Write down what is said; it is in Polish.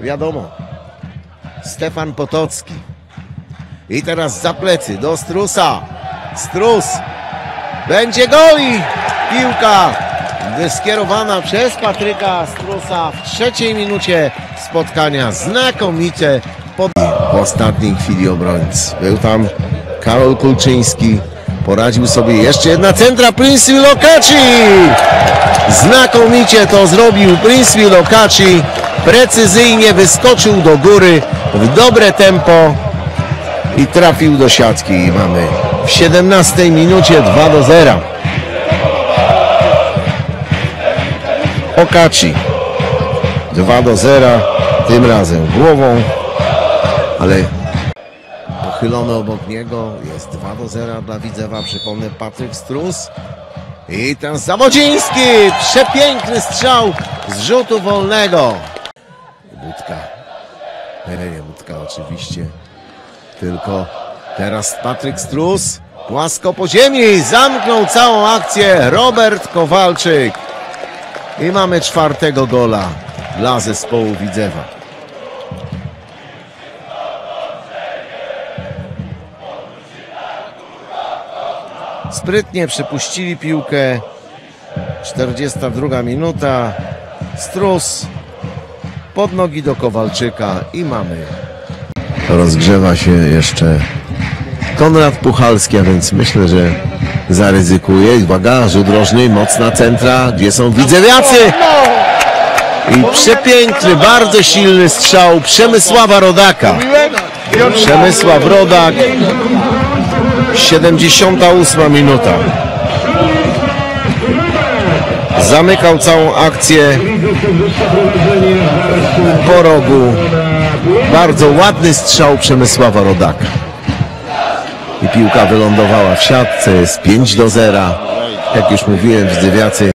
Wiadomo. Stefan Potocki. I teraz za plecy do Strusa. Strus. Będzie goli. Piłka skierowana przez Patryka Strusa w trzeciej minucie spotkania. Znakomicie pod... w ostatniej chwili obrońcy. Był tam Karol Kulczyński. Poradził sobie jeszcze jedna centra Princeville Okaci. Znakomicie to zrobił Princeville Okaci. Precyzyjnie wyskoczył do góry w dobre tempo i trafił do siatki. I mamy w 17 minucie 2 do 0. Okaci 2 do 0, tym razem głową, ale pochylony obok niego jest 2 do 0 dla Widzewa. Przypomnę Patryk Strus. I ten Zawodziński! Przepiękny strzał z rzutu wolnego. Nie Budka oczywiście. Tylko teraz Patryk Strus. Płasko po ziemi. Zamknął całą akcję Robert Kowalczyk. I mamy czwartego gola dla zespołu Widzewa. Sprytnie przepuścili piłkę. 42 minuta. Strus pod nogi do Kowalczyka i mamy. Rozgrzewa się jeszcze Konrad Puchalski, a więc myślę, że zaryzykuje. Uwaga, rzut rożny, mocna centra. Gdzie są widzewiacy? I przepiękny, bardzo silny strzał Przemysława Rodaka. Przemysław Rodak. 78 minuta. Zamykał całą akcję po rogu. Bardzo ładny strzał Przemysława Rodaka. I piłka wylądowała w siatce. Jest 5 do 0. Jak już mówiłem, widzewiacy